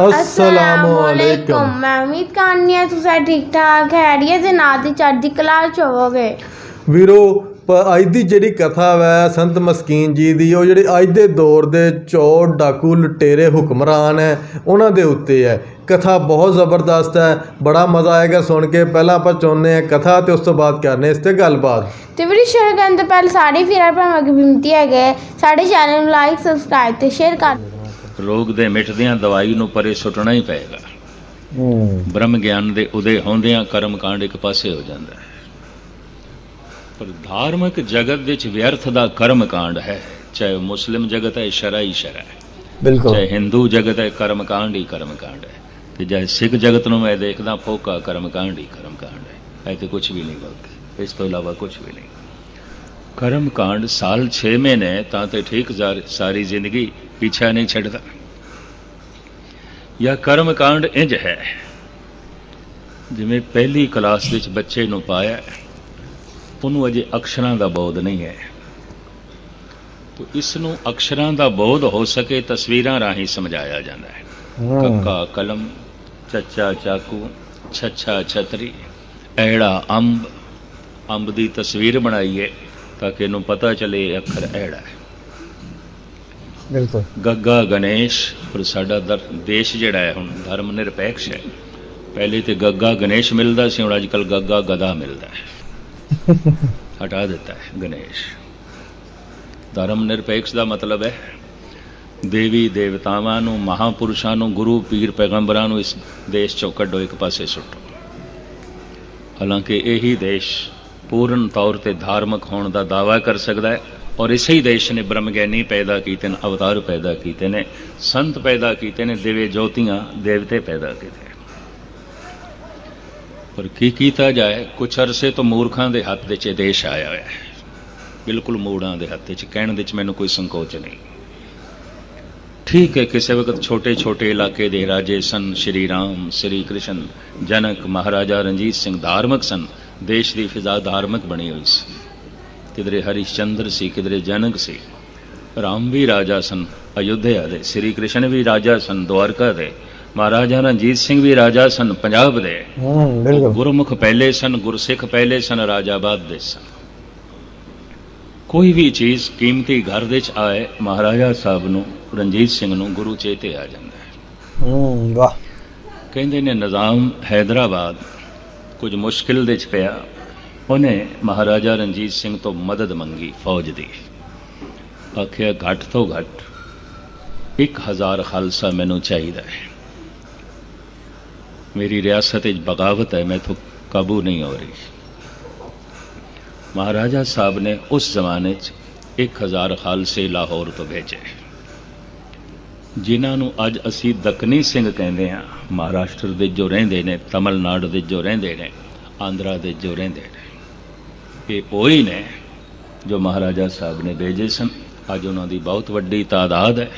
ਅਸਲਾਮੁਅਲੈਕੁਮ ਮੈਂ ਉਮੀਦ ਕਰਨੀ ਹੈ ਤੁਸੀਂ ਠੀਕ ਠਾਕ ਖੈਰੀਅਤ ਦੇ ਨਾਲ ਦੀ ਚੜ੍ਹਦੀ ਕਲਾ ਚ ਹੋਵੋਗੇ। ਵੀਰੋ ਅੱਜ ਦੀ ਜਿਹੜੀ ਕਥਾ ਵੈ ਸੰਤ ਮਸਕੀਨ ਜੀ ਦੀ ਉਹ ਜਿਹੜੇ ਅੱਜ ਦੇ ਦੌਰ ਦੇ ਚੋਰ ਡਾਕੂ ਲੁਟੇਰੇ ਹੁਕਮਰਾਨ ਹੈ ਉਹਨਾਂ ਦੇ ਉੱਤੇ ਹੈ। ਕਥਾ ਬਹੁਤ ਜ਼ਬਰਦਸਤ ਹੈ ਬੜਾ ਮਜ਼ਾ ਆਏਗਾ ਸੁਣ ਕੇ। ਪਹਿਲਾਂ ਆਪਾਂ ਚਾਹੁੰਦੇ ਹਾਂ ਕਥਾ ਤੇ ਉਸ ਤੋਂ ਬਾਅਦ ਕਰਨੇ ਇਸ ਤੇ ਗੱਲਬਾਤ। ਤੇ ਵੀਡੀਓ ਸ਼ੇਅਰ ਕਰਨ ਤੋਂ ਪਹਿਲਾਂ ਸਾਰੇ ਵੀਰਾਂ ਭਰਾਵਾਂ ਦੀ ਬੇਨਤੀ ਹੈਗੇ ਸਾਡੇ ਚੈਨਲ ਨੂੰ ਲਾਈਕ ਸਬਸਕ੍ਰਾਈਬ ਤੇ ਸ਼ੇਅਰ ਕਰ ਰੋਗ ਦੇ ਮਿਟਦਿਆਂ ਦਵਾਈ ਨੂੰ ਪਰੇ ਸੁੱਟਣਾ ਹੀ ਪਏਗਾ। ਬ੍ਰਹਮ ਗਿਆਨ ਦੇ ਉਦੇ ਹੁੰਦਿਆਂ ਕਰਮ ਕਾਂਡ ਇੱਕ ਪਾਸੇ ਹੋ ਜਾਂਦਾ ਹੈ। ਪਰ ਧਾਰਮਿਕ ਜਗਤ ਵਿੱਚ ਵਿਅਰਥ ਦਾ ਕਰਮ ਕਾਂਡ ਹੈ। ਚਾਹੇ ਮੁਸਲਿਮ ਜਗਤ ਹੈ ਸ਼ਰਾ ਹੀ ਸ਼ਰਾ ਹੈ ਬਿਲਕੁਲ। ਚਾਹੇ ਹਿੰਦੂ ਜਗਤ ਹੈ ਕਰਮ ਕਾਂਡ ਹੀ ਕਰਮ ਕਾਂਡ ਹੈ। ਤੇ ਚਾਹੇ ਸਿੱਖ ਜਗਤ ਨੂੰ ਮੈਂ ਦੇਖਦਾ ਫੋਕਾ ਕਰਮ ਕਾਂਡ ਹੀ ਕਰਮ ਕਾਂਡ ਹੈ। ਇਹ ਤੇ ਕੁਝ ਵੀ ਨਹੀਂ ਗਲਤ ਇਸ ਤੋਂ ਇਲਾਵਾ ਕੁਝ ਵੀ ਨਹੀਂ। ਕਰਮ ਕਾਂਡ ਸਾਲ 6 ਮਹੀਨੇ ਤਾਂ ਤੇ ਠੀਕ ਜ਼ਾਰ- ਸਾਰੀ ਜ਼ਿੰਦਗੀ ਪਿੱਛਾ ਨਹੀਂ ਛੱਡਦਾ। ਜਾਂ ਕਰਮ ਕਾਂਡ ਇੰਜ ਹੈ ਜਿਵੇਂ ਪਹਿਲੀ ਕਲਾਸ ਵਿੱਚ ਬੱਚੇ ਨੂੰ ਪਾਇਆ ਉਹਨੂੰ ਅਜੇ ਅਕਸ਼ਰਾਂ ਦਾ ਬੋਧ ਨਹੀਂ ਹੈ। ਤੋ ਇਸ ਨੂੰ ਅਕਸ਼ਰਾਂ ਦਾ ਬੋਧ ਹੋ ਸਕੇ ਤਸਵੀਰਾਂ ਰਾਹੀਂ ਸਮਝਾਇਆ ਜਾਂਦਾ ਹੈ। ਕੱਕਾ ਕਲਮ ਚੱਚਾ ਚਾਕੂ ਛੱਛਾ ਛਤਰੀ ਐੜਾ ਅੰਬ ਅੰਬ ਦੀ ਤਸਵੀਰ ਬਣਾਈਏ ਤਾਂ ਕਿ ਇਹਨੂੰ ਪਤਾ ਚੱਲੇ ਇਹ ਅੱਖਰ ਐੜਾ ਹੈ। ਬਿਲਕੁਲ। ਗੱਗਾ ਗਣੇਸ਼, ਪਰ ਸਾਡਾ ਦਰ- ਦੇਸ਼ ਜਿਹੜਾ ਹੈ ਹੁਣ ਧਰਮ ਨਿਰਪੇਖ ਹੈ। ਪਹਿਲੇ ਤੇ ਗੱਗਾ ਗਣੇਸ਼ ਮਿਲਦਾ ਸੀ, ਹੁਣ ਅੱਜਕੱਲ ਗੱਗਾ ਗਦਾ ਮਿਲਦਾ ਹੈ। ਹਟਾ ਦਿੱਤਾ ਹੈ ਗਣੇਸ਼। ਧਰਮ ਨਿਰਪੇਖ ਦਾ ਮਤਲਬ ਹੈ, ਦੇਵੀ ਦੇਵਤਾਵਾਂ ਨੂੰ, ਮਹਾਪੁਰਸ਼ਾਂ ਨੂੰ, ਗੁਰੂ ਪੀਰ ਪੈਗੰਬਰਾਂ ਨੂੰ ਇਸ ਦੇਸ਼ ਚੋਂ ਕੱਢੋ, ਇੱਕ ਪਾਸੇ ਸੁੱਟੋ। ਹਾਲਾਂਕਿ ਇਹੀ ਦੇਸ਼ ਪੂਰਨ ਤੌਰ ਤੇ ਧਾਰਮਿਕ ਹੋਣ ਦਾ ਦਾਅਵਾ ਕਰ ਸਕਦਾ ਹੈ। ਔਰ ਇਸੇ ਹੀ ਦੇਸ਼ ਨੇ ਬ੍ਰਹਮ ਗਿਆਨੀ ਪੈਦਾ ਕੀਤੇ ਨੇ, ਅਵਤਾਰ ਪੈਦਾ ਕੀਤੇ ਨੇ, ਸੰਤ ਪੈਦਾ ਕੀਤੇ ਨੇ, ਦੇਵੇ ਜੋਤੀਆਂ, ਦੇਵਤੇ ਪੈਦਾ ਕੀਤੇ ਪਰ ਕੀ ਕੀਤਾ ਜਾਏ? ਕੁਛ ਅਰਸੇ ਤੋਂ ਮੂਰਖਾਂ ਦੇ ਹੱਥ ਵਿੱਚ ਇਹ ਦੇਸ਼ ਆਇਆ ਹੋਇਆ ਹੈ। ਬਿਲਕੁਲ ਮੂੜਾਂ ਦੇ ਹੱਥ ਵਿੱਚ, ਕਹਿਣ ਦੇ ਵਿੱਚ ਮੈਨੂੰ ਕੋਈ ਸੰਕੋਚ ਨਹੀਂ। ਠੀਕ ਹੈ, ਕਿਸੇ ਵਕਤ ਛੋਟੇ ਛੋਟੇ ਇਲਾਕੇ ਦੇ ਰਾਜੇ ਸਨ, ਸ਼੍ਰੀ ਰਾਮ, ਸ਼੍ਰੀ ਕ੍ਰਿਸ਼ਨ, ਜਨਕ ਮਹਾਰਾਜਾ ਰਣਜੀਤ ਸਿੰਘ ਧਾਰਮਿਕ ਸਨ। ਦੇਸ਼ ਦੀ ਫਿਜ਼ਾ ਧਾਰਮਿਕ ਬਣੀ ਹੋਈ ਸੀ। ਕਿਧਰੇ ਹਰੀਸ਼ਚੰਦਰ ਸੀ ਕਿਧਰੇ ਜਨਕ ਸੀ। ਰਾਮ ਵੀ ਰਾਜਾ ਸਨ ਅਯੁੱਧਿਆ ਦੇ ਸ਼੍ਰੀ ਕ੍ਰਿਸ਼ਨ ਵੀ ਰਾਜਾ ਸਨ ਦਵਾਰਕਾ ਦੇ। ਮਹਾਰਾਜਾ ਰਣਜੀਤ ਸਿੰਘ ਵੀ ਰਾਜਾ ਸਨ ਪੰਜਾਬ ਦੇ। ਹੂੰ ਬਿਲਕੁਲ। ਗੁਰਮੁਖ ਪਹਿਲੇ ਸਨ ਗੁਰਸਿੱਖ ਪਹਿਲੇ ਸਨ ਰਾਜਾਬਾਦ ਦੇ ਸਨ। ਕੋਈ ਵੀ ਚੀਜ਼ ਕੀਮਤੀ ਘਰ ਦੇ ਚ ਆਏ ਮਹਾਰਾਜਾ ਸਾਹਿਬ ਨੂੰ ਰਣਜੀਤ ਸਿੰਘ ਨੂੰ ਗੁਰੂ ਚੇਤੇ ਆ ਜਾਂਦਾ ਹੈ। ਹੂੰ ਵਾਹ। ਕਹਿੰਦੇ ਨੇ ਨਿਜ਼ਾਮ ਹੈਦਰਾਬਾਦ ਕੁਝ ਮੁਸ਼ਕਿਲ ਦੇ ਚ ਪਿਆ। ਉਹਨੇ ਮਹਾਰਾਜਾ ਰਣਜੀਤ ਸਿੰਘ ਤੋਂ ਮਦਦ ਮੰਗੀ ਫੌਜ ਦੀ। ਆਖਿਆ, ਘੱਟ ਤੋਂ ਘੱਟ 1000 ਖਾਲਸਾ ਮੈਨੂੰ ਚਾਹੀਦਾ ਹੈ। ਮੇਰੀ ਰਿਆਸਤ ਵਿੱਚ ਬਗਾਵਤ ਹੈ, ਮੈਥੋਂ ਕਾਬੂ ਨਹੀਂ ਹੋ ਰਹੀ। ਮਹਾਰਾਜਾ ਸਾਹਿਬ ਨੇ ਉਸ ਜ਼ਮਾਨੇ 'ਚ 1000 ਖਾਲਸੇ ਲਾਹੌਰ ਤੋਂ ਭੇਜੇ। ਜਿਨ੍ਹਾਂ ਨੂੰ ਅੱਜ ਅਸੀਂ ਦੱਖਣੀ ਸਿੰਘ ਕਹਿੰਦੇ ਹਾਂ, ਮਹਾਰਾਸ਼ਟਰ ਦੇ ਜੋ ਰਹਿੰਦੇ ਨੇ, ਤਮਿਲਨਾਡੂ ਦੇ ਜੋ ਰਹਿੰਦੇ ਨੇ, ਆਂਧਰਾ ਦੇ ਜੋ ਰਹਿੰਦੇ ਨੇ। ਇਹ ਉਹੀ ਨੇ, ਜੋ ਮਹਾਰਾਜਾ ਸਾਹਿਬ ਨੇ ਭੇਜੇ ਸਨ। ਅੱਜ ਉਹਨਾਂ ਦੀ ਬਹੁਤ ਵੱਡੀ ਤਾਦਾਦ ਹੈ।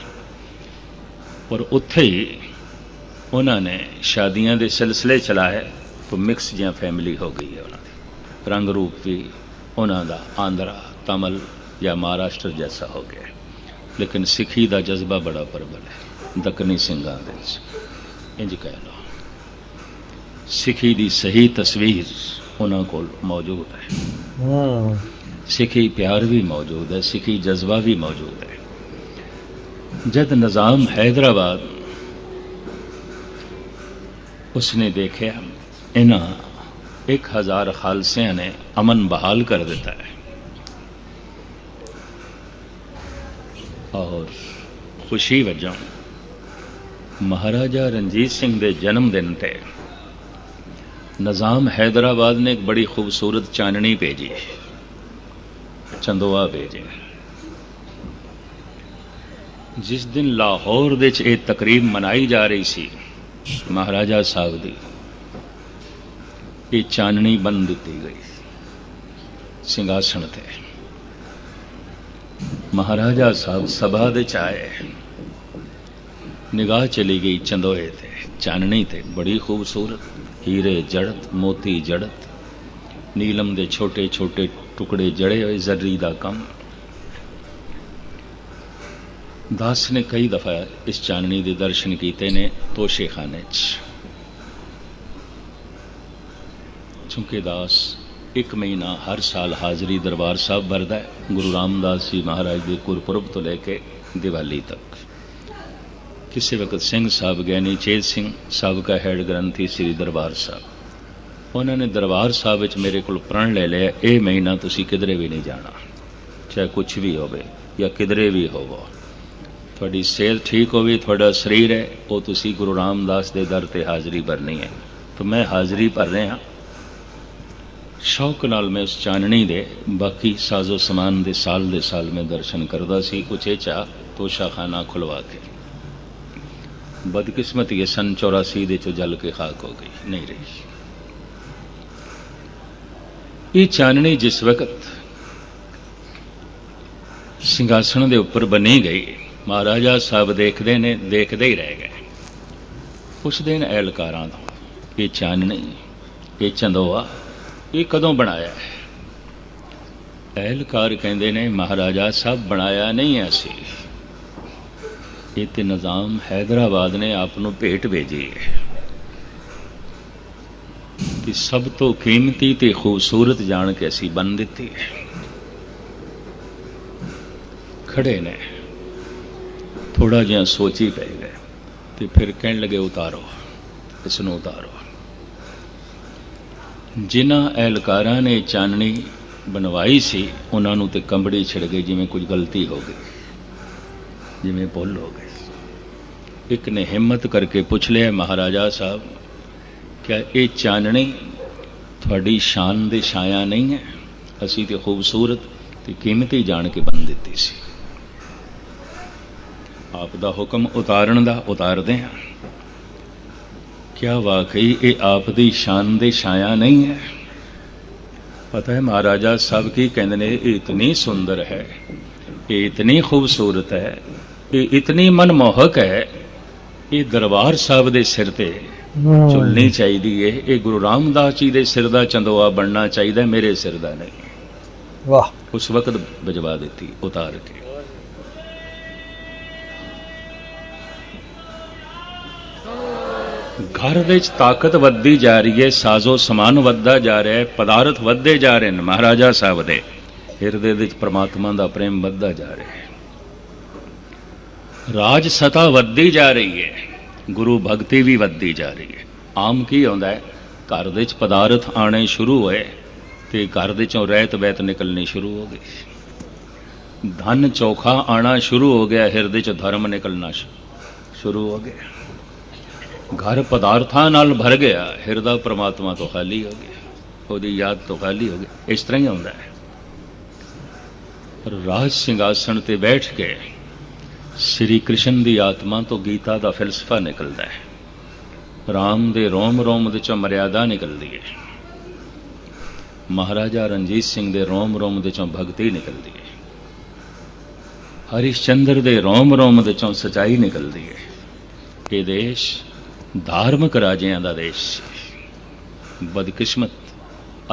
ਪਰ ਉੱਥੇ ਹੀ ਉਹਨਾਂ ਨੇ ਸ਼ਾਦੀਆਂ ਦੇ ਸਿਲਸਿਲੇ ਚਲਾਏ ਤਾਂ ਮਿਕਸ ਜਿਹਾ ਫੈਮਿਲੀ ਹੋ ਗਈ ਹੈ ਉਹਨਾਂ ਦੀ। ਰੰਗ ਰੂਪ ਵੀ ਉਹਨਾਂ ਦਾ ਆਂਧਰਾ, ਤਮਲ ਜਾਂ ਮਹਾਰਾਸ਼ਟਰ ਜੈਸਾ ਹੋ ਗਿਆ ਲੇਕਿਨ ਸਿੱਖੀ ਦਾ ਜਜ਼ਬਾ ਬੜਾ ਪ੍ਰਬਲ ਹੈ ਦੱਖਣੀ ਸਿੰਘਾਂ ਦੇ ਵਿੱਚ। ਇੰਜ ਕਹਿ ਲਓ, ਸਿੱਖੀ ਦੀ ਸਹੀ ਤਸਵੀਰ ਉਹਨਾਂ ਕੋਲ ਮੌਜੂਦ ਹੈ। ਹੂੰ। ਸਿੱਖੀ ਪਿਆਰ ਵੀ ਮੌਜੂਦ ਹੈ, ਸਿੱਖੀ ਜਜ਼ਬਾ ਵੀ ਮੌਜੂਦ ਹੈ। ਜਦ ਨਿਜ਼ਾਮ ਹੈਦਰਾਬਾਦ ਉਸਨੇ ਦੇਖਿਆ, ਇਹਨਾਂ 1000 ਖਾਲਸਿਆਂ ਨੇ ਅਮਨ ਬਹਾਲ ਕਰ ਦਿੱਤਾ ਹੈ। ਔਰ ਖੁਸ਼ੀ ਵਜੋਂ ਮਹਾਰਾਜਾ ਰਣਜੀਤ ਸਿੰਘ ਦੇ ਜਨਮ ਦਿਨ ਤੇ ਨਿਜ਼ਾਮ ਹੈਦਰਾਬਾਦ ਨੇ ਇੱਕ ਬੜੀ ਖੂਬਸੂਰਤ ਚਾਨਣੀ ਭੇਜੀ ਚੰਦੋਆ ਭੇਜੇ ਜਿਸ ਦਿਨ ਲਾਹੌਰ ਵਿੱਚ ਇਹ ਤਕਰੀਬ ਮਨਾਈ ਜਾ ਰਹੀ ਸੀ ਮਹਾਰਾਜਾ ਸਾਹਿਬ ਦੀ ਇਹ ਚਾਨਣੀ ਬੰਨ ਦਿੱਤੀ ਗਈ ਸਿੰਘਾਸਣ ਤੇ ਮਹਾਰਾਜਾ ਸਾਹਿਬ ਸਭਾ ਦੇ ਚ ਆਏ ਨਿਗਾਹ ਚਲੀ ਗਈ ਚੰਦੋਏ ਤੇ ਚਾਨਣੀ ਤੇ ਬੜੀ ਖੂਬਸੂਰਤ ਹੀਰੇ ਜੜਤ, ਮੋਤੀ ਜੜਤ। ਨੀਲਮ ਦੇ ਛੋਟੇ ਛੋਟੇ ਟੁਕੜੇ ਜੜੇ ਹੋਏ ਜ਼ਰਰੀ ਦਾ ਕੰਮ। ਦਾਸ ਨੇ ਕਈ ਦਫਾ ਇਸ ਚਾਨਣੀ ਦੇ ਦਰਸ਼ਨ ਕੀਤੇ ਨੇ ਤੋਸ਼ੇਖਾਨੇ 'ਚ। ਚੁੰਕੇ ਦਾਸ ਇੱਕ ਮਹੀਨਾ ਹਰ ਸਾਲ ਹਾਜ਼ਰੀ ਦਰਬਾਰ ਸਾਹਿਬ ਵਰਦਾ ਹੈ। ਗੁਰੂ ਰਾਮਦਾਸ ਜੀ ਮਹਾਰਾਜ ਦੇ ਗੁਰਪੁਰਬ ਤੋਂ ਲੈ ਕੇ ਦੀਵਾਲੀ ਤੱਕ। ਕਿਸੇ ਵਕਤ ਸਿੰਘ ਸਾਹਿਬ ਗਿਆਨੀ ਚੇਤ ਸਿੰਘ ਸਾਬਕਾ ਹੈਡ ਗ੍ਰੰਥੀ ਸ੍ਰੀ ਦਰਬਾਰ ਸਾਹਿਬ। ਉਹਨਾਂ ਨੇ ਦਰਬਾਰ ਸਾਹਿਬ ਵਿੱਚ ਮੇਰੇ ਕੋਲ ਪ੍ਰਣ ਲੈ ਲਿਆ, ਇਹ ਮਹੀਨਾ ਤੁਸੀਂ ਕਿਧਰੇ ਵੀ ਨਹੀਂ ਜਾਣਾ। ਚਾਹੇ ਕੁਝ ਵੀ ਹੋਵੇ ਜਾਂ ਕਿਧਰੇ ਵੀ ਹੋਵੋ। ਤੁਹਾਡੀ ਸਿਹਤ ਠੀਕ ਹੋਵੇ, ਤੁਹਾਡਾ ਸਰੀਰ ਹੈ, ਉਹ ਤੁਸੀਂ ਗੁਰੂ ਰਾਮਦਾਸ ਦੇ ਦਰ ਤੇ ਹਾਜ਼ਰੀ ਭਰਨੀ ਹੈ। ਤਾਂ ਮੈਂ ਹਾਜ਼ਰੀ ਭਰ ਰਿਹਾ। ਸ਼ੌਕ ਨਾਲ ਮੈਂ ਉਸ ਚਾਨਣੀ ਦੇ, ਬਾਕੀ ਸਾਜ਼ੋ ਸਮਾਨ ਦੇ ਸਾਲ ਦੇ ਸਾਲ ਮੈਂ ਦਰਸ਼ਨ ਕਰਦਾ ਸੀ, ਕੁਛ ਇਹ ਚਾ ਤੋਸ਼ਾਖਾਨਾ ਖੁਲਵਾ ਕੇ। ਬਦਕਿਸਮਤੀ ਇਹ ਸਨ 84 ਦੇ ਚੋਂ ਜਲ ਕੇ ਖਾਕ ਹੋ ਗਈ, ਨਹੀਂ ਰਹੀ। ਇਹ ਚਾਨਣੀ ਜਿਸ ਵਕਤ ਸਿੰਘਾਸਣ ਦੇ ਉੱਪਰ ਬਣੀ ਗਈ, ਮਹਾਰਾਜਾ ਸਾਹਿਬ ਦੇਖਦੇ ਨੇ, ਦੇਖਦੇ ਹੀ ਰਹਿ ਗਏ। ਉਸ ਦਿਨ ਐਲਕਾਰਾਂ ਤੋਂ, ਇਹ ਚਾਨਣੀ, ਇਹ ਚੰਦੋਆ, ਇਹ ਕਦੋਂ ਬਣਾਇਆ ਹੈ? ਐਲਕਾਰ ਕਹਿੰਦੇ ਨੇ, ਮਹਾਰਾਜਾ ਸਾਹਿਬ ਬਣਾਇਆ ਨਹੀਂ ਹੈ ਅਸੀਂ। ਇਹ ਤੇ ਨਿਜ਼ਾਮ ਹੈਦਰਾਬਾਦ ਨੇ ਆਪ ਨੂੰ ਭੇਟ ਭੇਜੀ। ਹੈ ਕਿ ਸਭ ਤੋਂ ਕੀਮਤੀ ਤੇ ਖੂਬਸੂਰਤ ਜਾਣ ਕੇ ਅਸੀਂ ਬੰਨ ਦਿੱਤੀ। ਹੈ ਖੜੇ ਨੇ। ਥੋੜਾ ਜਿਹਾ ਸੋਚੀ ਪੈ ਗਏ ਤੇ ਫਿਰ ਕਹਿਣ ਲੱਗੇ, ਉਤਾਰੋ, ਇਸ ਨੂੰ ਉਤਾਰੋ। ਜਿਨ੍ਹਾਂ ਐਲਕਾਰਾਂ ਨੇ ਚਾਨਣੀ ਬਣਵਾਈ ਸੀ, ਉਹਨਾਂ ਨੂੰ ਤੇ ਕੰਬੜੀ ਛਿੜ ਗਈ ਜਿਵੇਂ ਕੁਝ ਗਲਤੀ ਹੋ ਗਈ। ਜਿਵੇਂ ਭੁੱਲ ਹੋ ਗਏ। ਇੱਕ ਨੇ ਹਿੰਮਤ ਕਰਕੇ ਪੁੱਛ ਲਿਆ, ਮਹਾਰਾਜਾ ਸਾਹਿਬ ਕਿ ਇਹ ਚਾਨਣੀ ਤੁਹਾਡੀ ਸ਼ਾਨ ਦੇ ਛਾਇਆ ਨਹੀਂ ਹੈ? ਅਸੀਂ ਤੇ ਖੂਬਸੂਰਤ ਤੇ ਕੀਮਤੀ ਜਾਣ ਕੇ ਬੰਨ ਦਿੱਤੀ ਸੀ। ਆਪ ਦਾ ਹੁਕਮ ਉਤਾਰਨ ਦਾ ਉਤਾਰਦੇ ਹਾਂ। ਕਿਆ ਵਾਕਈ ਇਹ ਆਪ ਦੀ ਸ਼ਾਨ ਦੇ ਛਾਇਆ ਨਹੀਂ ਹੈ? ਪਤਾ ਹੈ ਮਹਾਰਾਜਾ ਸਭ ਕੀ ਕਹਿੰਦੇ ਨੇ, ਇਹ ਇਤਨੀ ਸੁੰਦਰ ਹੈ, ਇਹ ਇਤਨੀ ਖੂਬਸੂਰਤ ਹੈ ਇਹ ਇਤਨੀ ਮਨਮੋਹਕ ਹੈ ਇਹ ਦਰਬਾਰ ਸਾਹਿਬ ਦੇ ਸਿਰ ਤੇ ਝੁਲਣੀ ਚਾਹੀਦੀ ਹੈ ਇਹ ਗੁਰੂ ਰਾਮਦਾਸ ਜੀ ਦੇ ਸਿਰ ਦਾ ਚੰਦੋਆ ਬਣਨਾ ਚਾਹੀਦਾ ਮੇਰੇ ਸਿਰ ਦਾ ਨਹੀਂ। ਵਾਹ। ਉਸ ਵਕਤ ਭਜਵਾ ਦਿੱਤੀ ਉਤਾਰ ਕੇ। ਘਰ ਦੇ ਵਿੱਚ ਤਾਕਤ ਵੱਧਦੀ ਜਾ ਰਹੀ ਹੈ ਸਾਜ਼ੋ ਸਮਾਨ ਵੱਧਦਾ ਜਾ ਰਿਹਾ ਹੈ ਪਦਾਰਥ ਵੱਧਦੇ ਜਾ ਰਹੇ ਨੇ ਮਹਾਰਾਜਾ ਸਾਹਿਬ ਦੇ। ਹਿਰਦੇ ਵਿੱਚ ਪ੍ਰਮਾਤਮਾ ਦਾ ਪ੍ਰੇਮ ਵੱਧਦਾ ਜਾ ਰਿਹਾ ਹੈ ਰਾਜ ਸਤਾ ਵੱਧਦੀ ਜਾ ਰਹੀ ਹੈ, ਗੁਰੂ ਭਗਤੀ ਵੀ ਵੱਧਦੀ ਜਾ ਰਹੀ ਹੈ। ਆਮ ਕੀ ਆਉਂਦਾ ਹੈ? ਘਰ ਦੇ ਵਿੱਚ ਪਦਾਰਥ ਆਣੇ ਸ਼ੁਰੂ ਹੋਏ ਤੇ ਘਰ ਦੇ ਚੋਂ ਰਹਿਤ ਬੈਤ ਨਿਕਲਣੀ ਸ਼ੁਰੂ ਹੋ ਗਈ। ਧਨ ਚੋਖਾ ਆਣਾ ਸ਼ੁਰੂ ਹੋ ਗਿਆ, ਹਿਰਦੇ ਚ ਧਰਮ ਨਿਕਲਣਾ ਸ਼ੁਰੂ ਹੋ ਗਿਆ। ਘਰ ਪਦਾਰਥਾਂ ਨਾਲ ਭਰ ਗਿਆ, ਹਿਰਦਾ ਪ੍ਰਮਾਤਮਾ ਤੋਂ ਖਾਲੀ ਹੋ ਗਿਆ, ਉਹਦੀ ਯਾਦ ਤੋਂ ਖਾਲੀ ਹੋ ਗਈ ਇਸ ਤਰ੍ਹਾਂ ਹੀ ਹੁੰਦਾ ਹੈ। ਰਾਜ ਸਿੰਘਾਸਣ ਤੇ ਬੈਠ ਕੇ ਸ੍ਰੀ ਕ੍ਰਿਸ਼ਨ ਦੀ ਆਤਮਾ ਤੋਂ ਗੀਤਾ ਦਾ ਫਿਲਸਫਾ ਨਿਕਲਦਾ ਹੈ। ਰਾਮ ਦੇ ਰੋਮ ਰੋਮ ਦੇ ਚੋਂ ਮਰਿਆਦਾ ਨਿਕਲਦੀ ਹੈ। ਮਹਾਰਾਜਾ ਰਣਜੀਤ ਸਿੰਘ ਦੇ ਰੋਮ ਰੋਮ ਦੇ ਚੋਂ ਭਗਤੀ ਨਿਕਲਦੀ ਹੈ। ਹਰਿਸ਼ਚੰਦਰ ਦੇ ਰੋਮ ਰੋਮ ਦੇ ਚੋਂ ਸਚਾਈ ਨਿਕਲਦੀ ਹੈ ਇਹ ਦੇਸ਼ ਧਾਰਮਿਕ ਰਾਜਿਆਂ ਦਾ ਦੇਸ਼ ਸੀ ਬਦਕਿਸਮਤ,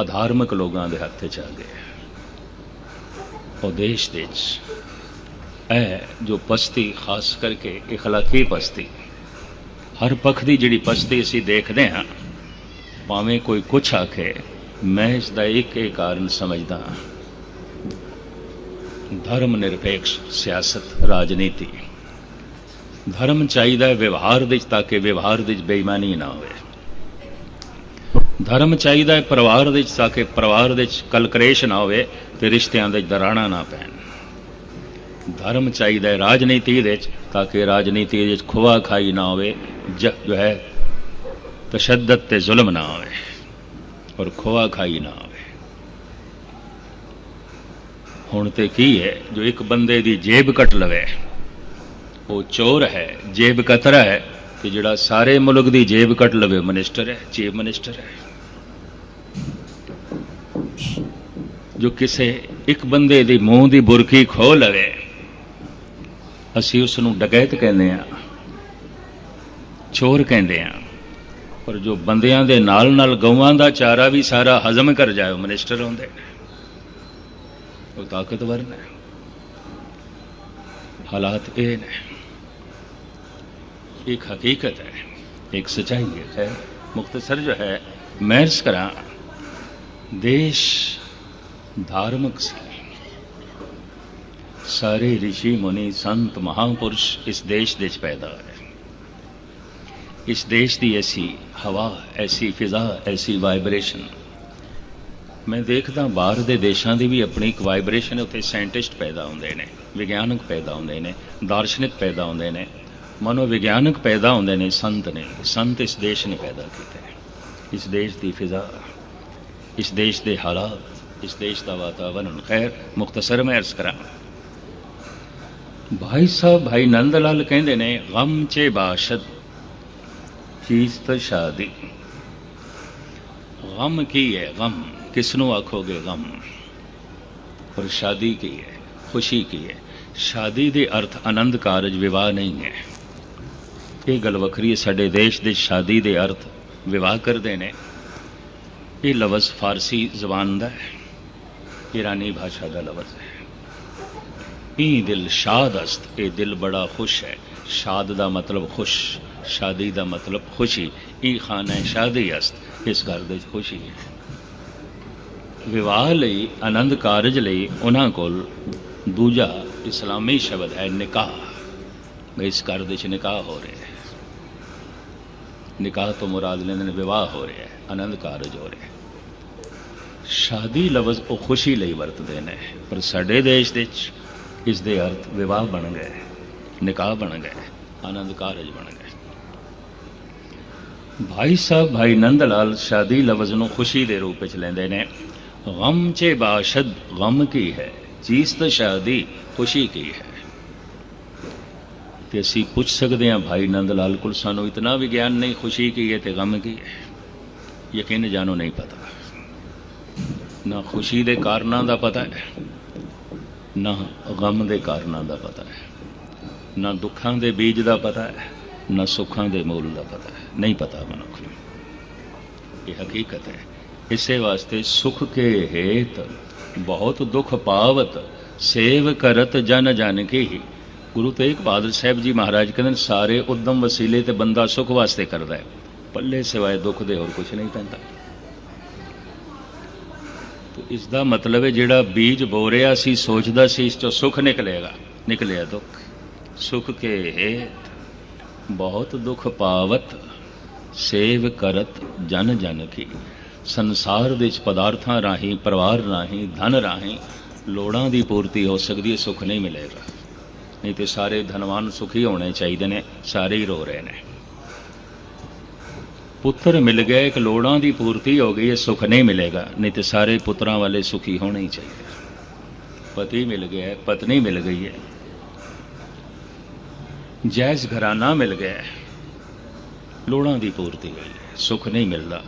ਅਧਾਰਮਿਕ ਲੋਕਾਂ ਦੇ ਹੱਥ 'ਚ ਆ ਗਿਆ ਉਹ ਦੇਸ਼ ਦੇ 'ਚ ਇਹ ਜੋ ਪਸਤੀ ਖਾਸ ਕਰਕੇ اخلاقی ਪਸਤੀ ਹਰ ਪੱਖ ਦੀ ਜਿਹੜੀ ਪਸਤੀ ਅਸੀਂ ਦੇਖਦੇ ਹਾਂ ਭਾਵੇਂ ਕੋਈ ਕੁਛ ਆਖੇ ਮੈਂ ਇਸ ਦਾ ਇੱਕ ਹੀ ਕਾਰਨ ਸਮਝਦਾ ਹਾਂ ਧਰਮ ਨਿਰਪੇਖ ਸਿਆਸਤ ਰਾਜਨੀਤੀ ਧਰਮ ਚਾਹੀਦਾ ਹੈ ਵਿਵਹਾਰ ਦੇ ਵਿੱਚ ਤਾਂ ਕਿ ਵਿਵਹਾਰ ਦੇ ਵਿੱਚ ਬੇਈਮਾਨੀ ਨਾ ਹੋਵੇ ਧਰਮ ਚਾਹੀਦਾ ਹੈ ਪਰਿਵਾਰ ਦੇ ਵਿੱਚ ਤਾਂ ਕਿ ਪਰਿਵਾਰ ਦੇ ਵਿੱਚ ਕਲਕਰੇਸ਼ ਨਾ ਹੋਵੇ ਤੇ ਰਿਸ਼ਤਿਆਂ ਦੇ ਵਿੱਚ ਦਰਾਣਾ ਨਾ ਪੈਣ ਧਰਮ ਚਾਹੀਦਾ ਹੈ ਰਾਜਨੀਤੀ ਦੇ ਵਿੱਚ, ਤਾਂ ਕਿ ਰਾਜਨੀਤੀ ਦੇ ਵਿੱਚ ਖੁਆ ਖਾਈ ਨਾ ਹੋਵੇ, ਜੋ ਹੈ, ਤਸ਼ੱਦਦ ਤੇ ਜ਼ੁਲਮ ਨਾ ਹੋਵੇ ਔਰ ਖੋਆ ਖਾਈ ਨਾ ਹੋਵੇ। ਹੁਣ ਤੇ ਕੀ ਹੈ, ਜੋ ਇੱਕ ਬੰਦੇ ਦੀ ਜੇਬ ਕੱਟ ਲਵੇ, ਉਹ ਚੋਰ ਹੈ, ਜੇਬ ਕਤਰਾ ਹੈ ਕਿ ਜਿਹੜਾ ਸਾਰੇ ਮੁਲਕ ਦੀ ਜੇਬ ਕੱਟ ਲਵੇ ਮਿਨਿਸਟਰ ਹੈ, ਚੀਫ ਮਿਨਿਸਟਰ ਹੈ। ਜੋ ਕਿਸੇ ਇੱਕ ਬੰਦੇ ਦੀ ਮੂੰਹ ਦੀ ਬੁਰਕੀ ਖੋਹ ਲਵੇ ਅਸੀਂ ਉਸ ਨੂੰ ਡਕੈਤ ਕਹਿੰਦੇ ਆ ਚੋਰ ਕਹਿੰਦੇ ਆ ਪਰ ਜੋ ਬੰਦਿਆਂ ਦੇ ਨਾਲ ਨਾਲ ਗਊਆਂ ਦਾ ਚਾਰਾ ਵੀ ਸਾਰਾ ਹਜ਼ਮ ਕਰ ਜਾਏ ਮਿਨਿਸਟਰ ਹੁੰਦੇ ਉਹ ਤਾਕਤਵਰ ਨੇ। ਹਾਲਾਤ ਇਹ ਨੇ। ਇੱਕ ਹਕੀਕਤ ਹੈ, ਇੱਕ ਸਚਾਈ ਹੈ। ਮੁਖਤਸਰ ਜੋ ਹੈ। ਮੈਂ ਇਸ ਕਰਾਂ, ਦੇਸ਼ ਧਾਰਮਿਕ ਸੀ। ਸਾਰੇ ઋષਿ ਮੁਨੀ ਸੰਤ ਮਹਾਪੁਰਸ਼ ਇਸ ਦੇਸ਼ ਦੇ ਵਿੱਚ ਪੈਦਾ ਹੋਏ ਇਸ ਦੇਸ਼ ਦੀ ਐਸੀ ਹਵਾ, ਐਸੀ ਫਿਜ਼ਾ, ਐਸੀ ਵਾਈਬ੍ਰੇਸ਼ਨ। ਮੈਂ ਦੇਖਦਾ ਬਾਹਰ ਦੇ ਦੇਸ਼ਾਂ ਦੀ ਵੀ ਆਪਣੀ ਇੱਕ ਵਾਈਬ੍ਰੇਸ਼ਨ ਉੱਥੇ ਸਾਇੰਟਿਸਟ ਪੈਦਾ ਹੁੰਦੇ ਨੇ, ਵਿਗਿਆਨਕ ਪੈਦਾ ਹੁੰਦੇ ਨੇ, ਦਾਰਸ਼ਨਿਕ ਪੈਦਾ ਹੁੰਦੇ ਨੇ, ਮਨੋਵਿਗਿਆਨਕ ਪੈਦਾ ਹੁੰਦੇ ਨੇ, ਸੰਤ ਨੇ, ਸੰਤ ਇਸ ਦੇਸ਼ ਨੇ ਪੈਦਾ ਕੀਤੇ ਇਸ ਦੇਸ਼ ਦੀ ਫਿਜ਼ਾ, ਇਸ ਦੇਸ਼ ਦੇ ਹਾਲਾਤ, ਇਸ ਦੇਸ਼ ਦਾ ਵਾਤਾਵਰਣ ਖੈਰ, ਮੁਖਤਸਰ ਮੈਂ ਅਰਜ਼ ਕਰਾਂ ਭਾਈ ਸਾਹਿਬ, ਭਾਈ ਨੰਦ ਲਾਲ ਕਹਿੰਦੇ ਨੇ ਗਮ ਚੇ ਬਾਸ਼ਦ, ਚੀਜ਼ ਤਾਂ ਸ਼ਾਦੀ। ਗਮ ਕੀ ਹੈ? ਗਮ ਕਿਸ ਨੂੰ ਆਖੋਗੇ ਗਮ ਪਰ ਸ਼ਾਦੀ ਕੀ ਹੈ? ਖੁਸ਼ੀ ਕੀ ਹੈ? ਸ਼ਾਦੀ ਦੇ ਅਰਥ ਆਨੰਦ ਕਾਰਜ, ਵਿਵਾਹ ਨਹੀਂ ਹੈ। ਇਹ ਗੱਲ ਵੱਖਰੀ ਹੈ। ਸਾਡੇ ਦੇਸ਼ ਦੇ ਸ਼ਾਦੀ ਦੇ ਅਰਥ ਵਿਵਾਹ ਕਰਦੇ ਨੇ। ਇਹ ਲਫ਼ਜ਼ ਫਾਰਸੀ ਜ਼ਬਾਨ ਦਾ ਹੈ। ਈਰਾਨੀ ਭਾਸ਼ਾ ਦਾ ਲਫ਼ਜ਼ ਹੈ। ਇਹ ਦਿਲ ਸ਼ਾਦ ਅਸਤ ਇਹ ਦਿਲ ਬੜਾ ਖੁਸ਼ ਹੈ ਸ਼ਾਦ ਦਾ ਮਤਲਬ ਖੁਸ਼ ਸ਼ਾਦੀ ਦਾ ਮਤਲਬ ਖੁਸ਼ੀ ਇਹ ਖਾਨਾ ਸ਼ਾਦੀ ਅਸਤ ਇਸ ਘਰ ਦੇ ਖੁਸ਼ੀ ਹੈ ਵਿਵਾਹ ਲਈ ਆਨੰਦ ਕਾਰਜ ਲਈ ਉਹਨਾਂ ਕੋਲ ਦੂਜਾ ਇਸਲਾਮੀ ਸ਼ਬਦ ਹੈ ਨਿਕਾਹ ਇਸ ਘਰ ਦੇ ਵਿੱਚ ਨਿਕਾਹ ਹੋ ਰਿਹਾ ਹੈ ਨਿਕਾਹ ਤੋਂ ਮੁਰਾਦ ਲੈਂਦੇ ਨੇ ਵਿਵਾਹ ਹੋ ਰਿਹਾ ਹੈ ਆਨੰਦ ਕਾਰਜ ਹੋ ਰਿਹਾ ਹੈ ਸ਼ਾਦੀ ਲਫ਼ਜ਼ ਉਹ ਖੁਸ਼ੀ ਲਈ ਵਰਤਦੇ ਨੇ ਪਰ ਸਾਡੇ ਦੇਸ਼ ਦੇ ਵਿੱਚ ਇਸ ਦੇ ਅਰਥ ਵਿਵਾਹ ਬਣ ਗਏ, ਨਿਕਾਹ ਬਣ ਗਏ, ਆਨੰਦ ਕਾਰਜ ਬਣ ਗਏ। ਭਾਈ ਸਾਹਿਬ, ਭਾਈ ਨੰਦ ਲਾਲ ਸ਼ਾਦੀ ਲਫ਼ਜ਼ ਨੂੰ ਖੁਸ਼ੀ ਦੇ ਰੂਪ ਵਿੱਚ ਲੈਂਦੇ ਨੇ। ਗਮ ਚੇ ਬਾਸ਼ਦ ਗਮ ਕੀ ਹੈ ਚੀਜ਼ ਤਾਂ ਸ਼ਾਦੀ ਖੁਸ਼ੀ ਕੀ ਹੈ। ਤੇ ਅਸੀਂ ਪੁੱਛ ਸਕਦੇ ਹਾਂ, ਭਾਈ ਨੰਦ ਲਾਲ ਕੋਲ ਸਾਨੂੰ ਇਤਨਾ ਵੀ ਗਿਆਨ ਨਹੀਂ, ਖੁਸ਼ੀ ਕੀ ਹੈ ਤੇ ਗਮ ਕੀ ਹੈ? ਯਕੀਨ ਜਾਣੋ ਨਹੀਂ ਪਤਾ। ਨਾ ਖੁਸ਼ੀ ਦੇ ਕਾਰਨਾਂ ਦਾ ਪਤਾ ਹੈ ਨਾ ਗਮ ਦੇ ਕਾਰਨਾਂ ਦਾ ਪਤਾ ਹੈ ਨਾ ਦੁੱਖਾਂ ਦੇ ਬੀਜ ਦਾ ਪਤਾ ਹੈ ਨਾ ਸੁੱਖਾਂ ਦੇ ਮੂਲ ਦਾ ਪਤਾ ਹੈ। ਨਹੀਂ ਪਤਾ ਮਨੁੱਖ ਨੂੰ। ਇਹ ਹਕੀਕਤ ਹੈ। ਇਸੇ ਵਾਸਤੇ ਸੁਖ ਕੇ ਹੇਤ ਬਹੁਤ ਦੁੱਖ ਪਾਵਤ ਸੇਵ ਕਰਤ ਜਨ ਜਨ ਕੀ ਗੁਰੂ ਤੇਗ ਬਹਾਦਰ ਸਾਹਿਬ ਜੀ ਮਹਾਰਾਜ ਕਹਿੰਦੇ ਨੇ, ਸਾਰੇ ਉਦਮ ਵਸੀਲੇ ਤੇ ਬੰਦਾ ਸੁਖ ਵਾਸਤੇ ਕਰਦਾ ਹੈ। ਪੱਲੇ ਸਿਵਾਏ ਦੁੱਖ ਦੇ ਹੋਰ ਕੁਝ ਨਹੀਂ ਪੈਂਦਾ। ਇਸ ਦਾ ਮਤਲਬ ਹੈ ਜਿਹੜਾ ਬੀਜ ਬੋ ਰਿਹਾ ਸੀ, ਸੋਚਦਾ ਸੀ, ਇਸ ਚੋਂ ਸੁਖ ਨਿਕਲੇਗਾ। ਨਿਕਲਿਆ ਦੁੱਖ। ਸੁਖ ਕੇ ਹੇਤ ਬਹੁਤ ਦੁਖ ਪਾਵਤ, ਸੇਵ ਕਰਤ ਜਨ ਜਨ ਕੀ। ਸੰਸਾਰ ਦੇ ਵਿੱਚ ਪਦਾਰਥਾਂ ਰਾਹੀਂ, ਪਰਿਵਾਰ ਰਾਹੀਂ, ਧਨ ਰਾਹੀਂ ਲੋੜਾਂ ਦੀ ਪੂਰਤੀ ਹੋ ਸਕਦੀ ਹੈ, ਸੁਖ ਨਹੀਂ ਮਿਲੇਗਾ। ਨਹੀਂ ਤੇ ਸਾਰੇ ਧਨਵਾਨ ਸੁਖੀ ਹੋਣੇ ਚਾਹੀਦੇ ਨੇ, ਸਾਰੇ ਹੀ ਰੋ ਰਹੇ ਨੇ। ਪੁੱਤਰ ਮਿਲ ਗਏ, ਇੱਕ ਲੋੜਾਂ ਦੀ ਪੂਰਤੀ ਹੋ ਗਈ ਹੈ ਸੁੱਖ ਨਹੀਂ ਮਿਲੇਗਾ, ਨਹੀਂ ਤੇ ਸਾਰੇ ਪੁੱਤਰਾਂ ਵਾਲੇ ਸੁਖੀ ਹੋਣੇ ਹੀ ਚਾਹੀਦੇ ਪਤੀ ਮਿਲ ਗਿਆ, ਪਤਨੀ ਮਿਲ ਗਈ ਹੈ। ਜੈਜ਼ ਘਰਾਨਾ ਮਿਲ ਗਿਆ, ਲੋੜਾਂ ਦੀ ਪੂਰਤੀ ਹੋਈ ਹੈ, ਸੁਖ ਨਹੀਂ ਮਿਲਦਾ,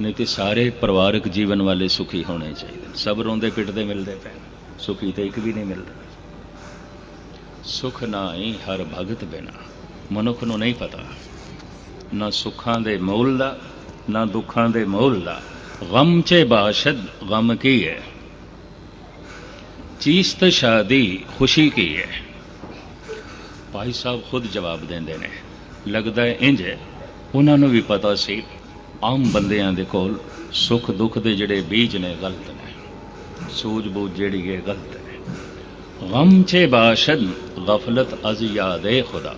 ਨਹੀਂ ਤੇ ਸਾਰੇ ਪਰਿਵਾਰਕ ਜੀਵਨ ਵਾਲੇ ਸੁਖੀ ਹੋਣੇ ਚਾਹੀਦੇ ਸਭ ਰੋਂਦੇ ਪਿੱਟਦੇ ਮਿਲਦੇ ਪਏ ਸੁਖੀ ਤੇ ਇੱਕ ਵੀ ਨਹੀਂ ਮਿਲਦਾ। ਸੁਖ ਨਾਹੀ ਹਰ ਭਗਤ ਬਿਨਾ, ਮਨੁੱਖ ਨੂੰ ਨਹੀਂ ਪਤਾ ਨਾ ਸੁੱਖਾਂ ਦੇ ਮੂਲ ਦਾ, ਨਾ ਦੁੱਖਾਂ ਦੇ ਮੂਲ ਦਾ। ਗਮ ਚ ਬਾਸ਼ਦ ਗਮ ਕੀ ਹੈ? ਚੀਸਤ ਸ਼ਾਦੀ ਖੁਸ਼ੀ ਕੀ ਹੈ? ਭਾਈ ਸਾਹਿਬ ਖੁਦ ਜਵਾਬ ਦਿੰਦੇ ਨੇ। ਲੱਗਦਾ ਹੈ ਇੰਜ ਹੈ। ਉਹਨਾਂ ਨੂੰ ਵੀ ਪਤਾ ਸੀ, ਆਮ ਬੰਦਿਆਂ ਦੇ ਕੋਲ ਸੁੱਖ ਦੁੱਖ ਦੇ ਜਿਹੜੇ ਬੀਜ ਨੇ, ਗਲਤ ਨੇ। ਸੂਝ-ਬੂਝ ਜਿਹੜੀ ਹੈ, ਗਲਤ ਹੈ। ਗਮ ਚੇ ਬਾਸ਼ਦ ਗਫਲਤ ਅਜ਼ ਯਾਦੇ ਖੁਦਾ।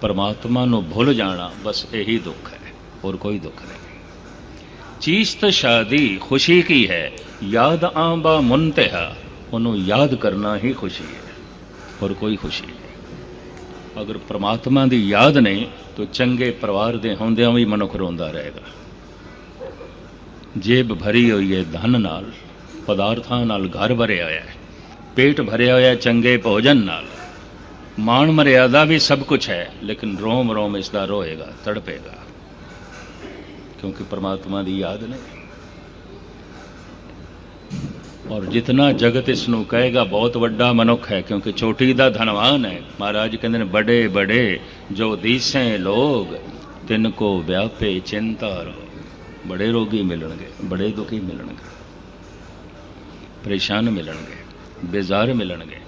ਪਰਮਾਤਮਾ ਨੂੰ ਭੁੱਲ ਜਾਣਾ ਬਸ ਇਹੀ ਦੁੱਖ ਹੈ, ਹੋਰ ਕੋਈ ਦੁੱਖ ਨਹੀਂ। ਚੀਸਤ ਸ਼ਾਦੀ ਖੁਸ਼ੀ ਕੀ ਹੈ, ਯਾਦ ਆਂਬਾ ਮੁੰਤਹਾ ਉਹਨੂੰ ਯਾਦ ਕਰਨਾ ਹੀ ਖੁਸ਼ੀ ਹੈ, ਹੋਰ ਕੋਈ ਖੁਸ਼ੀ ਨਹੀਂ। ਅਗਰ ਪ੍ਰਮਾਤਮਾ ਦੀ ਯਾਦ ਨਹੀਂ, ਤਾਂ ਚੰਗੇ ਪਰਿਵਾਰ ਦੇ ਹੁੰਦਿਆਂ ਵੀ ਮਨੁੱਖ ਰੋਂਦਾ ਰਹੇਗਾ। ਜੇਬ ਭਰੀ ਹੋਈ ਹੈ ਧਨ ਨਾਲ, ਪਦਾਰਥਾਂ ਨਾਲ ਘਰ ਭਰਿਆ ਹੋਇਆ ਹੈ, ਪੇਟ ਭਰਿਆ ਹੋਇਆ ਚੰਗੇ ਭੋਜਨ ਨਾਲ। ਮਾਣ ਮਰਿਆਦਾ ਵੀ ਸਭ ਕੁਝ ਹੈ, ਲੇਕਿਨ ਰੋਮ ਰੋਮ ਇਸ ਦਾ ਰੋਏਗਾ, ਤੜਪੇਗਾ। ਕਿਉਂਕਿ ਪਰਮਾਤਮਾ ਦੀ ਯਾਦ ਨਹੀਂ। ਔਰ ਜਿਤਨਾ ਜਗਤ ਇਸ ਨੂੰ ਕਹੇਗਾ, ਬਹੁਤ ਵੱਡਾ ਮਨੁੱਖ ਹੈ, ਕਿਉਂਕਿ ਚੋਟੀ ਦਾ ਧਨਵਾਨ ਹੈ। ਮਹਾਰਾਜ ਕਹਿੰਦੇ ਨੇ ਬੜੇ ਬੜੇ ਜੋ ਦੀਸੇ ਲੋਗ, ਤਿੰਨ ਕੋ ਵਿਆਪੇ ਚਿੰਤਾ ਰੋਗ ਬੜੇ ਰੋਗੀ ਮਿਲਣਗੇ, ਬੜੇ ਦੁਖੀ ਮਿਲਣਗੇ। ਪਰੇਸ਼ਾਨ ਮਿਲਣਗੇ, ਬੇਜ਼ਾਰ ਮਿਲਣਗੇ।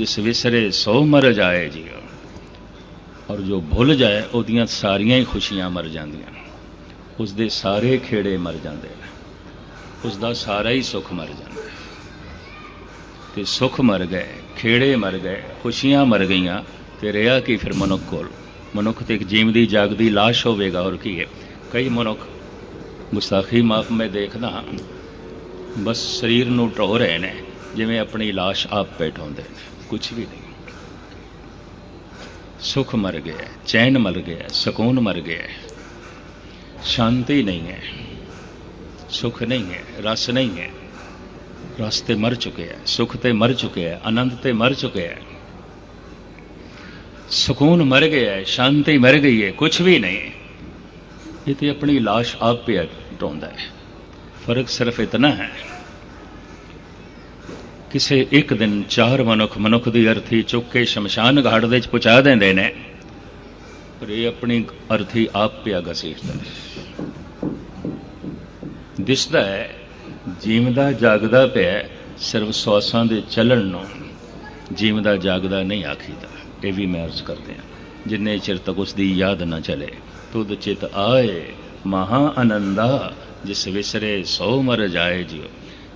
ਜਿਸ ਵਿਸਰੇ ਸੋ ਮਰ ਜਾਏ ਜੀ ਔਰ ਜੋ ਭੁੱਲ ਜਾਏ ਉਹਦੀਆਂ ਸਾਰੀਆਂ ਹੀ ਖੁਸ਼ੀਆਂ ਮਰ ਜਾਂਦੀਆਂ। ਉਸ ਦੇ ਸਾਰੇ ਖੇੜੇ ਮਰ ਜਾਂਦੇ ਨੇ। ਉਸ ਦਾ ਸਾਰਾ ਹੀ ਸੁੱਖ ਮਰ ਜਾਂਦਾ ਤੇ ਸੁੱਖ ਮਰ ਗਏ ਖੇੜੇ ਮਰ ਗਏ ਖੁਸ਼ੀਆਂ ਮਰ ਗਈਆਂ ਤੇ ਰਿਹਾ ਕੀ ਫਿਰ ਮਨੁੱਖ ਕੋਲ? ਮਨੁੱਖ ਤੇ ਇੱਕ ਜੀਵਦੀ ਜਾਗਦੀ ਲਾਸ਼ ਹੋਵੇਗਾ ਔਰ ਕੀ ਹੈ? ਕਈ ਮਨੁੱਖ ਗੁਸਤਾਖੀ ਮਾਫ ਮੈਂ ਦੇਖਦਾ ਹਾਂ, ਬਸ ਸਰੀਰ ਨੂੰ ਟੋ ਰਹੇ ਨੇ ਜਿਵੇਂ ਆਪਣੀ ਲਾਸ਼ ਆਪ ਬੈਠਾਉਂਦੇ ਨੇ। ਕੁਝ ਵੀ ਨਹੀਂ ਸੁਖ ਮਰ ਗਿਆ ਚੈਨ ਮਰ ਗਿਆ ਸਕੂਨ ਮਰ ਗਿਆ ਸ਼ਾਂਤੀ ਨਹੀਂ ਹੈ ਸੁਖ ਨਹੀਂ ਹੈ ਰਸ ਨਹੀਂ ਹੈ ਰਸ ਤੇ ਮਰ ਚੁੱਕੇ ਹੈ ਸੁਖ ਤੇ ਮਰ ਚੁੱਕੇ ਹੈ ਆਨੰਦ ਤੇ ਮਰ ਚੁੱਕੇ ਹੈ ਸਕੂਨ ਮਰ ਗਿਆ ਹੈ ਸ਼ਾਂਤੀ ਮਰ ਗਈ ਹੈ ਕੁਝ ਵੀ ਨਹੀਂ ਇਹ ਤੇ ਆਪਣੀ ਲਾਸ਼ ਆਪ ਪਿਆ ਢੋਂਦਾ ਹੈ ਫ਼ਰਕ ਸਿਰਫ ਇਤਨਾ ਹੈ ਕਿਸੇ ਇੱਕ ਦਿਨ ਚਾਰ ਮਨੁੱਖ ਮਨੁੱਖ ਦੀ ਅਰਥੀ ਚੁੱਕ ਕੇ ਸ਼ਮਸ਼ਾਨ ਘਾਟ ਦੇ ਵਿੱਚ ਪਹੁੰਚਾ ਦਿੰਦੇ ਨੇ। ਪਰ ਇਹ ਆਪਣੀ ਅਰਥੀ ਆਪ ਪਿਆ ਘਸੀਟਦਾ ਹੈ। ਦਿਸਦਾ ਹੈ, ਜੀਵਦਾ ਜਾਗਦਾ ਪਿਆ ਸਿਰਫ ਸਵਾਸਾਂ ਦੇ ਚੱਲਣ ਨੂੰ ਜੀਵਦਾ ਜਾਗਦਾ ਨਹੀਂ ਆਖੀਦਾ। ਇਹ ਵੀ ਮੈਂ ਅਰਜ਼ ਕਰਦੇ ਹਾਂ, ਜਿੰਨੇ ਚਿਰ ਤੱਕ ਉਸ ਦੀ ਯਾਦ ਨਾ ਚਲੇ, ਤੁਧ ਚਿਤ ਆਏ ਮਹਾ ਆਨੰਦਾ ਜਿਸ ਵਿਸਰੇ ਸੋ ਮਰ ਜਾਏ ਜਿਉ।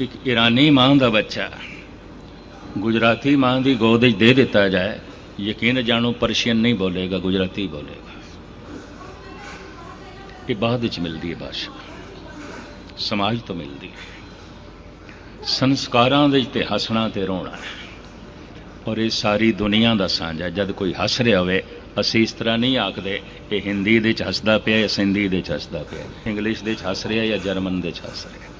ਇੱਕ ਈਰਾਨੀ ਮਾਂ ਦਾ ਬੱਚਾ ਗੁਜਰਾਤੀ ਮਾਂ ਦੀ ਗੋਦ ਵਿੱਚ ਦੇ ਦਿੱਤਾ ਜਾਏ, ਯਕੀਨ ਜਾਣੋ ਪਰਸ਼ੀਅਨ ਨਹੀਂ ਬੋਲੇਗਾ, ਗੁਜਰਾਤੀ ਬੋਲੇਗਾ। ਇਹ ਬਾਅਦ ਵਿੱਚ ਮਿਲਦੀ ਹੈ ਭਾਸ਼ਾ ਸਮਾਜ ਤੋਂ ਮਿਲਦੀ ਹੈ। ਸੰਸਕਾਰਾਂ ਦੇ ਤੇ ਹੱਸਣਾ ਤੇ ਰੋਣਾ। ਔਰ ਇਹ ਸਾਰੀ ਦੁਨੀਆ ਦਾ ਸਾਂਝ ਹੈ ਜਦ ਕੋਈ ਹੱਸ ਰਿਹਾ ਹੋਵੇ, ਅਸੀਂ ਇਸ ਤਰ੍ਹਾਂ ਨਹੀਂ ਆਖਦੇ, ਇਹ ਹਿੰਦੀ ਦੇ ਚ ਹੱਸਦਾ ਪਿਆ ਜਾਂ ਸਿੰਧੀ ਦੇ ਚ ਹੱਸਦਾ ਪਿਆ। ਇੰਗਲਿਸ਼ ਦੇ ਚ ਹੱਸ ਰਿਹਾ ਜਾਂ ਜਰਮਨ ਦੇ ਚ ਹੱਸ ਰਿਹਾ।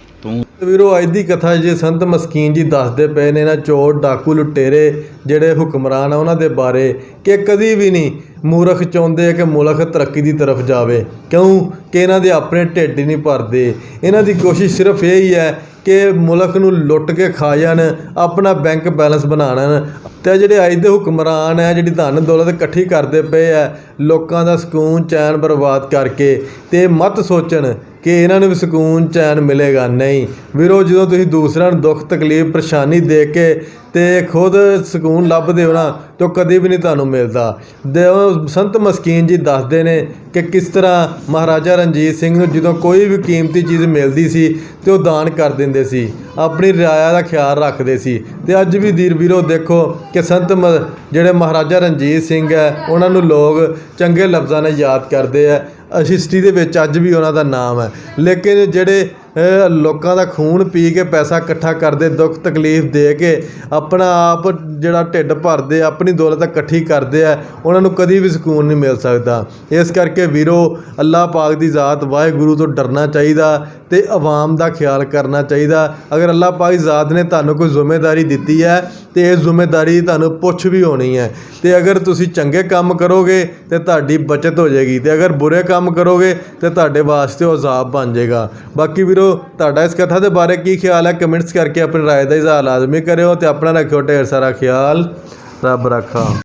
ਵੀਰੋ, ਅੱਜ ਦੀ ਕਥਾ ਜੇ ਸੰਤ ਮਸਕੀਨ ਜੀ ਦੱਸਦੇ ਪਏ ਨੇ ਨਾ ਚੋਰ, ਡਾਕੂ, ਲੁਟੇਰੇ ਜਿਹੜੇ ਹੁਕਮਰਾਨ ਆ, ਉਹਨਾਂ ਦੇ ਬਾਰੇ ਕਿ ਕਦੀ ਵੀ ਨਹੀਂ ਮੂਰਖ ਚਾਹੁੰਦੇ ਕਿ ਮੁਲਕ ਤਰੱਕੀ ਦੀ ਤਰਫ ਜਾਵੇ। ਕਿਉਂ? ਕਿ ਇਹਨਾਂ ਦੇ ਆਪਣੇ ਢਿੱਡ ਹੀ ਨਹੀਂ ਭਰਦੇ। ਇਹਨਾਂ ਦੀ ਕੋਸ਼ਿਸ਼ ਸਿਰਫ ਇਹ ਹੀ ਹੈ ਕਿ ਮੁਲਕ ਨੂੰ ਲੁੱਟ ਕੇ ਖਾ ਜਾਣ, ਆਪਣਾ ਬੈਂਕ ਬੈਲੈਂਸ ਬਣਾਉਣ। ਤੇ ਜਿਹੜੇ ਅੱਜ ਦੇ ਹੁਕਮਰਾਨ ਹੈ ਜਿਹੜੀ ਧਨ ਦੌਲਤ ਇਕੱਠੀ ਕਰਦੇ ਪਏ ਆ, ਲੋਕਾਂ ਦਾ ਸਕੂਨ ਚੈਨ ਬਰਬਾਦ ਕਰਕੇ ਤੇ ਮਤ ਸੋਚਣ ਕਿ ਇਹਨਾਂ ਨੂੰ ਵੀ ਸਕੂਨ ਚੈਨ ਮਿਲੇਗਾ। ਨਹੀਂ। ਵੀਰੋ, ਜਦੋਂ ਤੁਸੀਂ ਦੂਸਰਿਆਂ ਨੂੰ ਦੁੱਖ ਤਕਲੀਫ, ਪਰੇਸ਼ਾਨੀ ਦੇ ਕੇ ਤੇ ਖੁਦ ਸਕੂਨ ਲੱਭਦੇ ਹੋ ਨਾ, ਤਾਂ ਕਦੇ ਵੀ ਨਹੀਂ ਤੁਹਾਨੂੰ ਮਿਲਦਾ। ਦੇ ਉਹ ਸੰਤ ਮਸਕੀਨ ਜੀ ਦੱਸਦੇ ਨੇ ਕਿ ਕਿਸ ਤਰ੍ਹਾਂ ਮਹਾਰਾਜਾ ਰਣਜੀਤ ਸਿੰਘ ਨੂੰ ਜਦੋਂ ਕੋਈ ਵੀ ਕੀਮਤੀ ਚੀਜ਼ ਮਿਲਦੀ ਸੀ, ਤੇ ਉਹ ਦਾਨ ਕਰ ਦਿੰਦੇ ਸੀ। ਆਪਣੀ ਰਿਆਇਆ ਦਾ ਖਿਆਲ ਰੱਖਦੇ ਸੀ। ਤੇ ਅੱਜ ਵੀ ਦੀਰ ਵੀਰੋ ਦੇਖੋ ਕਿ ਸੰਤ ਮ- ਜਿਹੜੇ ਮਹਾਰਾਜਾ ਰਣਜੀਤ ਸਿੰਘ ਹੈ, ਉਹਨਾਂ ਨੂੰ ਲੋਕ ਚੰਗੇ ਲਫ਼ਜ਼ਾਂ ਨਾਲ ਯਾਦ ਕਰਦੇ ਆ। ਹਿਸਟਰੀ ਦੇ ਵਿੱਚ ਅੱਜ ਵੀ ਉਹਨਾਂ ਦਾ ਨਾਮ ਹੈ। ਲੇਕਿਨ ਜਿਹੜੇ ਲੋਕਾਂ ਦਾ ਖੂਨ ਪੀ ਕੇ ਪੈਸਾ ਇਕੱਠਾ ਕਰਦੇ, ਦੁੱਖ ਤਕਲੀਫ ਦੇ ਕੇ ਆਪਣਾ ਆਪ ਜਿਹੜਾ ਢਿੱਡ ਭਰਦੇ, ਆਪਣੀ ਦੌਲਤ ਇਕੱਠੀ ਕਰਦੇ ਆ, ਉਹਨਾਂ ਨੂੰ ਕਦੀ ਵੀ ਸਕੂਨ ਨਹੀਂ ਮਿਲ ਸਕਦਾ। ਇਸ ਕਰਕੇ ਵੀਰੋ, ਅੱਲਾਹ ਪਾਕ ਦੀ ਜ਼ਾਤ ਵਾਹਿਗੁਰੂ ਤੋਂ ਡਰਨਾ ਚਾਹੀਦਾ ਤੇ ਆਵਾਮ ਦਾ ਖਿਆਲ ਕਰਨਾ ਚਾਹੀਦਾ। ਅਗਰ ਅੱਲਾਹ ਪਾਕ ਦੀ ਜ਼ਾਤ ਨੇ ਤੁਹਾਨੂੰ ਕੋਈ ਜ਼ਿੰਮੇਵਾਰੀ ਦਿੱਤੀ ਹੈ ਤੇ ਇਹ ਜ਼ਿੰਮੇਵਾਰੀ ਤੁਹਾਨੂੰ ਪੁੱਛ ਵੀ ਹੋਣੀ ਹੈ। ਤੇ ਅਗਰ ਤੁਸੀਂ ਚੰਗੇ ਕੰਮ ਕਰੋਗੇ ਤੇ ਤੁਹਾਡੀ ਬਚਤ ਹੋ ਜਾਏਗੀ। ਤੇ ਅਗਰ ਬੁਰੇ ਕੰਮ ਕਰੋਗੇ ਤੇ ਤੁਹਾਡੇ ਵਾਸਤੇ ਉਹ ਅਜ਼ਾਬ ਬਣ ਜਾਏਗਾ। ਬਾਕੀ ਵੀਰੋ ਵੀਰੋ ਤੁਹਾਡਾ ਇਸ ਕਥਾ ਦੇ ਬਾਰੇ ਕੀ ਖਿਆਲ ਹੈ ਕਮੈਂਟਸ ਕਰਕੇ ਆਪਣੀ رائے ਦਾ ਇਜ਼ਹਾਰ ਲਾਜ਼ਮੀ ਕਰਿਓ ਤੇ ਆਪਣਾ ਰੱਖਿਓ ਢੇਰ ਸਾਰਾ ਖਿਆਲ ਰੱਬ ਰੱਖਾ